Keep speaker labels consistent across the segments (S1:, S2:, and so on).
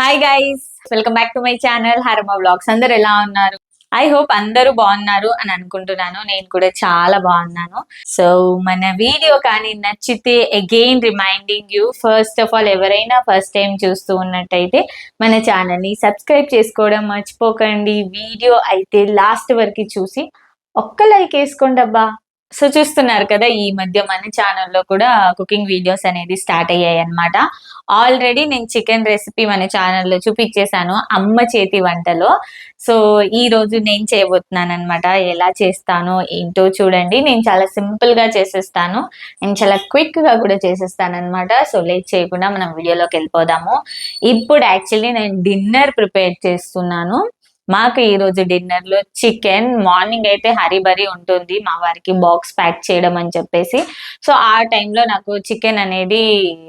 S1: Hi guys welcome back to my channel Harama blogs అందరు ఎలా ఉన్నారు? ఐ హోప్ అందరూ బాగున్నారు అని అనుకుంటున్నాను. నేను కూడా చాలా బాగున్నాను. సో మన వీడియో కానీ నచ్చితే again reminding you first of all ఎవరైనా ఫస్ట్ టైం చూస్తూ ఉన్నట్టయితే మన ఛానల్ని సబ్స్క్రైబ్ చేసుకోవడం మర్చిపోకండి. వీడియో అయితే లాస్ట్ వరకు చూసి ఒక్క లైక్ వేసుకోండి అబ్బా. సో చూస్తున్నారు కదా ఈ మధ్య మన ఛానల్లో కూడా కుకింగ్ వీడియోస్ అనేది స్టార్ట్ అయ్యాయి అనమాట ఆల్రెడీ నేను చికెన్ రెసిపీ మన ఛానల్లో చూపించేశాను అమ్మ చేతి వంటలో. సో ఈ రోజు నేను చేయబోతున్నాను అనమాట ఎలా చేస్తాను ఏంటో చూడండి. నేను చాలా సింపుల్గా చేసేస్తాను. నేను చాలా క్విక్గా కూడా చేసేస్తాను అనమాట సో లేట్ చేయకుండా మనం వీడియోలోకి వెళ్ళిపోదాము. ఇప్పుడు యాక్చువల్లీ నేను డిన్నర్ ప్రిపేర్ చేస్తున్నాను. మాకు ఈ రోజు డిన్నర్లో చికెన్ మార్నింగ్ అయితే హరిబరి ఉంటుంది. మా వారికి బాక్స్ ప్యాక్ చేయడం అని చెప్పేసి. సో ఆ టైంలో నాకు చికెన్ అనేది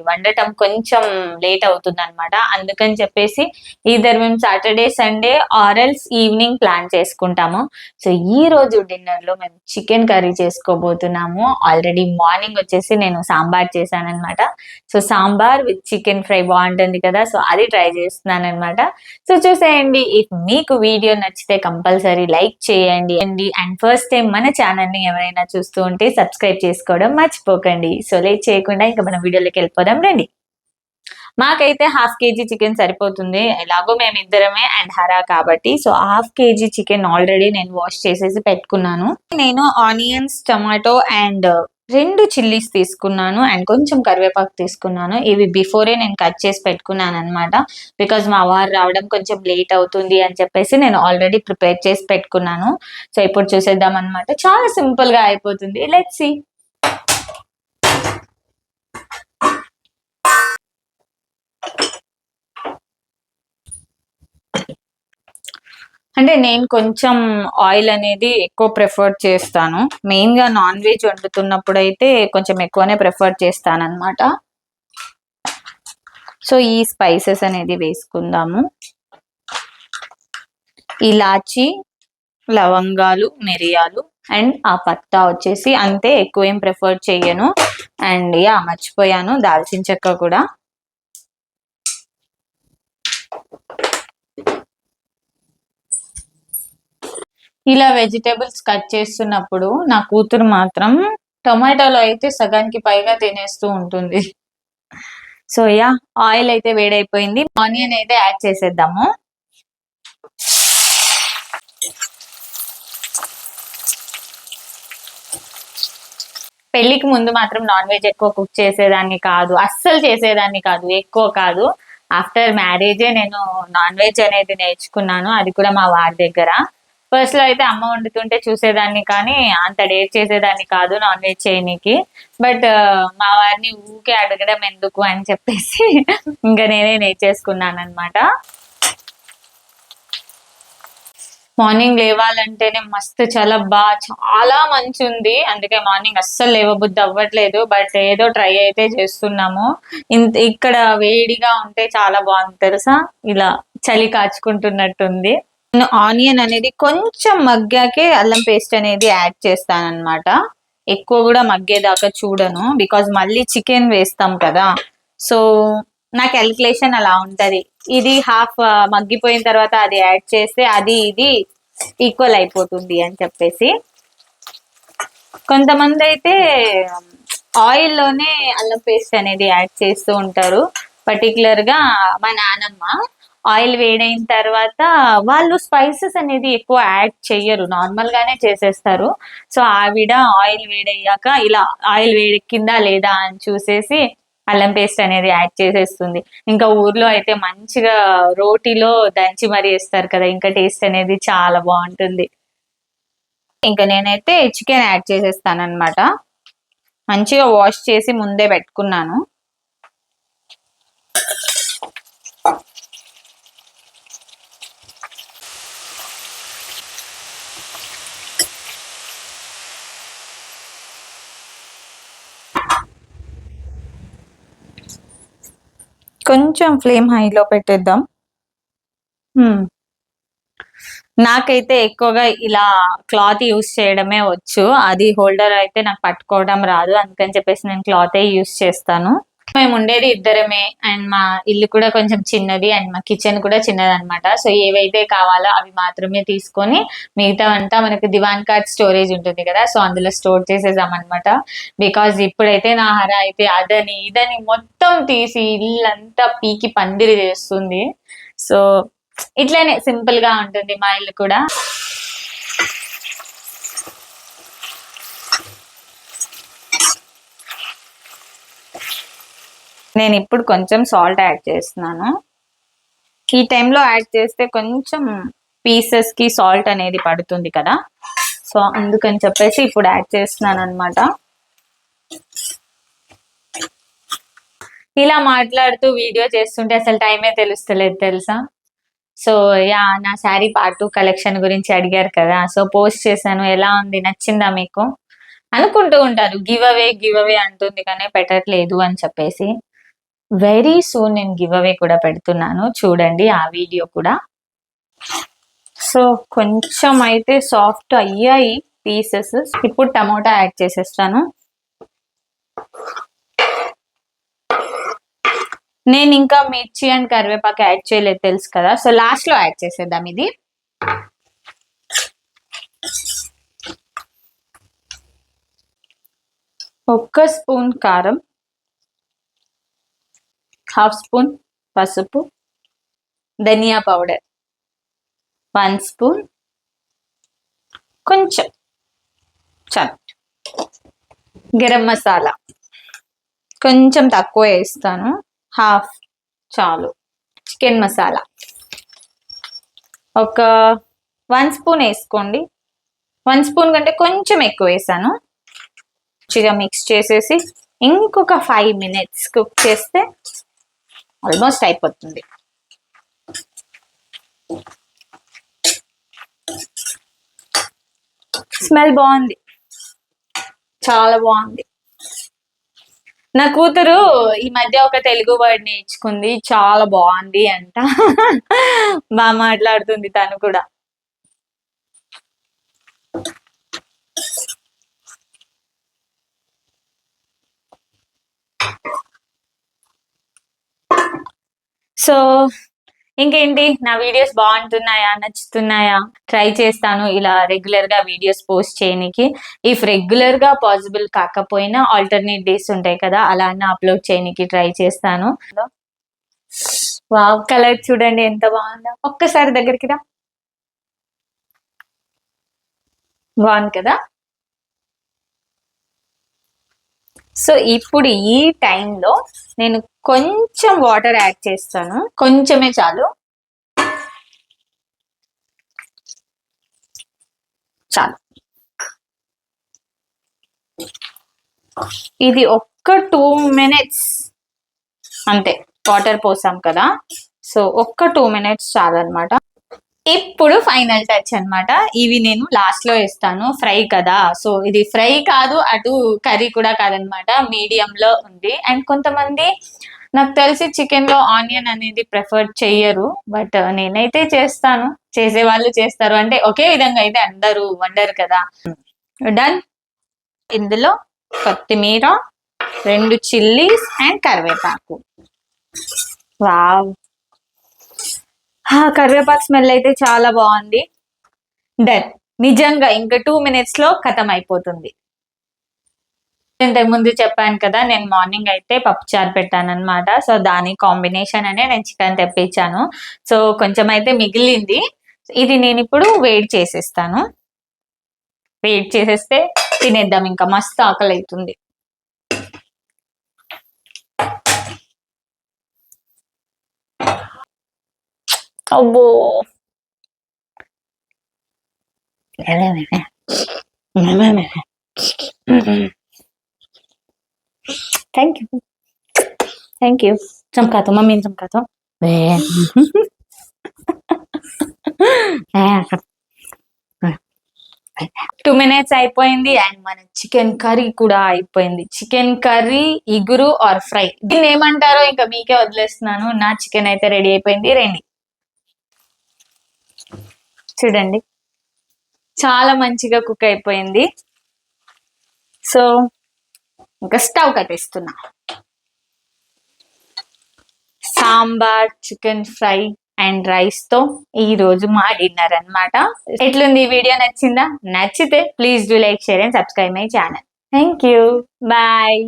S1: వండటం కొంచెం లేట్ అవుతుంది అనమాట అందుకని చెప్పేసి ఈధర్ మేము సాటర్డే సండే ఆరల్స్ ఈవినింగ్ ప్లాన్ చేసుకుంటాము. సో ఈ రోజు డిన్నర్లో మేము చికెన్ కర్రీ చేసుకోబోతున్నాము. ఆల్రెడీ మార్నింగ్ వచ్చేసి నేను సాంబార్ చేశాను అనమాట so sambar with chicken fry బాగుంటుంది కదా. సో అది ట్రై చేస్తున్నాను అనమాట సో చూసేయండి. ఇఫ్ మీకు వీడియో నచ్చితే కంపల్సరీ లైక్ చేయండి. అండి అండ్ ఫస్ట్ టైం మన ఛానల్ని ఎవరైనా చూస్తూ ఉంటే సబ్స్క్రైబ్ చేసుకోవడం మర్చిపోకండి. సో లేట్ చేయకుండా ఇంకా మన వీడియోలోకి వెళ్ళిపోదాం రండి. మాకైతే హాఫ్ కేజీ చికెన్ సరిపోతుంది. ఎలాగో మేము ఇద్దరమే అండ్ హరా కాబట్టి. So half KG chicken already నేను వాష్ చేసేసి పెట్టుకున్నాను. నేను ఆనియన్స్ టమాటో అండ్ రెండు చిల్లీస్ తీసుకున్నాను అండ్ కొంచెం కరివేపాకు తీసుకున్నాను. ఇవి బిఫోరే నేను కట్ చేసి పెట్టుకున్నాను అనమాట బికాజ్ మా వారు రావడం కొంచెం లేట్ అవుతుంది అని చెప్పేసి నేను ఆల్రెడీ ప్రిపేర్ చేసి పెట్టుకున్నాను. సో ఇప్పుడు చూసేద్దాం అనమాట చాలా సింపుల్గా అయిపోతుంది. లెట్స్ సి అంటే నేను కొంచెం ఆయిల్ అనేది ఎక్కువ ప్రిఫర్ చేస్తాను. మెయిన్గా నాన్ వెజ్ వండుతున్నప్పుడు అయితే కొంచెం ఎక్కువనే ప్రిఫర్ చేస్తాను అనమాట సో ఈ స్పైసెస్ అనేది వేసుకుందాము. ఇలాచి లవంగాలు మిరియాలు అండ్ ఆ పత్తా వచ్చేసి అంతే ఎక్కువ ఏం ప్రిఫర్ చేయను. అండ్ యా మర్చిపోయాను. దాల్చిన చెక్క కూడా. ఇలా వెజిటేబుల్స్ కట్ చేస్తున్నప్పుడు నా కూతురు మాత్రం టొమాటోలో అయితే సగానికి పైగా తినేస్తూ ఉంటుంది. సో యా ఆయిల్ అయితే వేడైపోయింది. ఆనియన్ అయితే యాడ్ చేసేద్దాము. పెళ్ళికి ముందు మాత్రం నాన్ వెజ్ ఎక్కువ కుక్ చేసేదాన్ని కాదు. అస్సలు చేసేదాన్ని కాదు. ఎక్కువ కాదు. ఆఫ్టర్ మ్యారేజే నేను నాన్ వెజ్ అనేది నేర్చుకున్నాను. అది కూడా మా వారి దగ్గర. ఫస్ట్లో అయితే అమ్మ వండుతుంటే చూసేదాన్ని కానీ అంత డేట్ చేసేదాన్ని కాదు నాన్ వెజ్ చేయనీకి. బట్ uh, మా వారిని ఊకే అడగడం ఎందుకు అని చెప్పేసి ఇంకా నేనే నేర్చేసుకున్నాను అనమాట మార్నింగ్ లేవాలంటేనే మస్తు చాలా బా చాలా మంచి ఉంది అందుకే మార్నింగ్ అస్సలు లేవబుద్ధి అవ్వట్లేదు. బట్ ఏదో ట్రై అయితే చేస్తున్నాము. ఇంత ఇక్కడ వేడిగా ఉంటే చాలా బాగుంది తెలుసా? ఇలా చలి కాచుకుంటున్నట్టుంది. నేను ఆనియన్ అనేది కొంచెం మగ్గాకే అల్లం పేస్ట్ అనేది యాడ్ చేస్తాను అనమాట ఎక్కువ కూడా మగ్గేదాకా చూడను బికాజ్ మళ్ళీ చికెన్ వేస్తాం కదా. సో నా క్యాలిక్యులేషన్ అలా ఉంటది. ఇది హాఫ్ uh, మగ్గిపోయిన తర్వాత అది యాడ్ చేస్తే అది ఇది ఈక్వల్ అయిపోతుంది అని చెప్పేసి. కొంతమంది అయితే ఆయిల్లోనే అల్లం పేస్ట్ అనేది యాడ్ చేస్తూ ఉంటారు. పర్టికులర్గా మా నానమ్మ ఆయిల్ వేడైన తర్వాత వాళ్ళు స్పైసెస్ అనేది ఎక్కువ యాడ్ చెయ్యరు. నార్మల్ గానే చేసేస్తారు. సో ఆవిడ ఆయిల్ వేడయ్యాక ఇలా ఆయిల్ వేడెక్కిందా లేదా అని చూసేసి అల్లం పేస్ట్ అనేది యాడ్ చేసేస్తుంది. ఇంకా ఊర్లో అయితే మంచిగా రోటీలో దంచి మరీ వేస్తారు కదా ఇంకా టేస్ట్ అనేది చాలా బాగుంటుంది. ఇంకా నేనైతే చికెన్ యాడ్ చేసేస్తాను అనమాట మంచిగా వాష్ చేసి ముందే పెట్టుకున్నాను. కొంచెం ఫ్లేమ్ హైలో పెట్టేద్దాం. హ్మ్. నాకైతే ఎక్కువగా ఇలా క్లాత్ యూస్ చేయడమే వచ్చు. అది హోల్డర్ అయితే నాకు పట్టుకోవడం రాదు. అందుకని చెప్పేసి నేను క్లాతే యూస్ చేస్తాను. మేము ఉండేది ఇద్దరమే అండ్ మా ఇల్లు కూడా కొంచెం చిన్నది అండ్ మా కిచెన్ కూడా చిన్నది అనమాట సో ఏవైతే కావాలో అవి మాత్రమే తీసుకొని మిగతా అంతా మనకు దివాన్ కార్డ్ స్టోరేజ్ ఉంటుంది కదా సో అందులో స్టోర్ చేసేసాం అనమాట బికాజ్ ఇప్పుడైతే నా హర అయితే అదని ఇదని మొత్తం తీసి ఇల్లంతా పీకి పందిరి చేస్తుంది. సో ఇట్లానే సింపుల్గా ఉంటుంది మా ఇల్లు కూడా. నేను ఇప్పుడు కొంచెం సాల్ట్ యాడ్ చేస్తున్నాను. ఈ టైంలో యాడ్ చేస్తే కొంచెం పీసెస్కి సాల్ట్ అనేది పడుతుంది కదా. సో అందుకని చెప్పేసి ఇప్పుడు యాడ్ చేస్తున్నాను అనమాట ఇలా మాట్లాడుతూ వీడియో చేస్తుంటే అసలు టైమే తెలుస్తలేదు తెలుసా? సో యా నా శారీ పార్ట్ టూ కలెక్షన్ గురించి అడిగారు కదా. సో పోస్ట్ చేశాను. ఎలా ఉంది? నచ్చిందా మీకు? అనుకుంటూ ఉంటారు. గివ్ అవే గివ్ అవే అంటుంది కానీ పెట్టట్లేదు అని చెప్పేసి. వెరీ సూన్ నేను గివ్ అవే కూడా పెడుతున్నాను. చూడండి ఆ వీడియో కూడా. సో కొంచెం అయితే సాఫ్ట్ అయ్యాయి పీసెస్. ఇప్పుడు టమోటా యాడ్ చేసేస్తాను. నేను ఇంకా మిర్చి అండ్ కరివేపాకు యాడ్ చేయలేదు తెలుసు కదా. సో లాస్ట్లో యాడ్ చేసేద్దాం ఇది. ఒక్క స్పూన్ కారం. హాఫ్ స్పూన్ పసుపు ధనియా పౌడర్ వన్ స్పూన్ కొంచెం చాలు. గరం మసాలా కొంచెం తక్కువ వేస్తాను హాఫ్ చాలు. చికెన్ మసాలా ఒక వన్ స్పూన్ వేసుకోండి. వన్ స్పూన్ కంటే కొంచెం ఎక్కువ వేసాను. మంచిగా మిక్స్ చేసేసి ఇంకొక ఫైవ్ మినిట్స్ కుక్ చేస్తే ఆల్మోస్ట్ అయిపోతుంది. స్మెల్ బాగుంది. చాలా బాగుంది. నా కూతురు ఈ మధ్య ఒక తెలుగు వర్డ్ నేర్చుకుంది. చాలా బాగుంది అంట. బాగా మాట్లాడుతుంది తను కూడా. సో ఇంకేంటి? నా వీడియోస్ బాగుంటున్నాయా? నచ్చుతున్నాయా? ట్రై చేస్తాను ఇలా రెగ్యులర్గా వీడియోస్ పోస్ట్ చేయనికి. ఇఫ్ రెగ్యులర్గా పాసిబుల్ కాకపోయినా ఆల్టర్నేట్ డేస్ ఉంటాయి కదా అలా అప్లోడ్ చేయనికి ట్రై చేస్తాను. వావ్ కలర్ చూడండి ఎంత బాగుందో. ఒక్కసారి దగ్గరికి రా. బాగుంది కదా? సో ఇప్పుడు ఈ టైంలో నేను కొంచెం వాటర్ యాడ్ చేస్తాను. కొంచెమే చాలు. చాలు. ఇది ఒక్క టూ మినిట్స్ అంతే. వాటర్ పోసాం కదా. సో ఒక్క టూ మినిట్స్ చాలన్నమాట. ఇప్పుడు ఫైనల్ టచ్ అన్నమాట. ఇవి నేను లాస్ట్లో ఇస్తాను ఫ్రై కదా. సో ఇది ఫ్రై కాదు అటు కర్రీ కూడా కాదనమాట మీడియం లో ఉంది. అండ్ కొంతమంది నాకు తెలిసి చికెన్లో ఆనియన్ అనేది ప్రిఫర్ చెయ్యరు. బట్ uh, నేనైతే చేస్తాను. చేసే వాళ్ళు చేస్తారు. అంటే ఒకే విధంగా అయితే అందరూ వండరు కదా. డన్ ఇందులో కొత్తిమీర రెండు చిల్లీస్ అండ్ కరివేపాకు. వావ్ కరివేపాకు స్మెల్ అయితే చాలా బాగుంది. డన్. నిజంగా ఇంకా టూ మినిట్స్లో ఖతం అయిపోతుంది. ఇంతకు ముందు చెప్పాను కదా నేను మార్నింగ్ అయితే పప్పుచారు పెట్టాను అనమాట సో దాని కాంబినేషన్ అనే నేను చికెన్ తెప్పించాను. సో కొంచెం అయితే మిగిలింది. ఇది నేను ఇప్పుడు వేడి చేసేస్తాను. వేడి చేసేస్తే తినేద్దాం. ఇంకా మస్తు ఆకలి అవుతుంది అబ్బో थैंक यू थैंक यू चमका दो मम्मी ने चमका दो టూ మినిట్స్ అయిపోయింది అండ్ మన చికెన్ కర్రీ కూడా అయిపోయింది చికెన్ కర్రీ ఇగురు ఆర్ ఫ్రై దీన్ని ఏమంటారో ఇంకా మీకే వదిలేస్తున్నాను నా చికెన్ అయితే రెడీ అయిపోయింది రండి చూడండి. చాలా మంచిగా కుక్ అయిపోయింది. సో ఇంకా స్టవ్ కట్టేస్తున్నా. సాంబార్ చికెన్ ఫ్రై అండ్ రైస్తో ఈ రోజు మా డిన్నర్ అన్నమాట. ఎట్లుంది ఈ వీడియో నచ్చిందా? నచ్చితే please do like share and subscribe my channel. Thank you bye.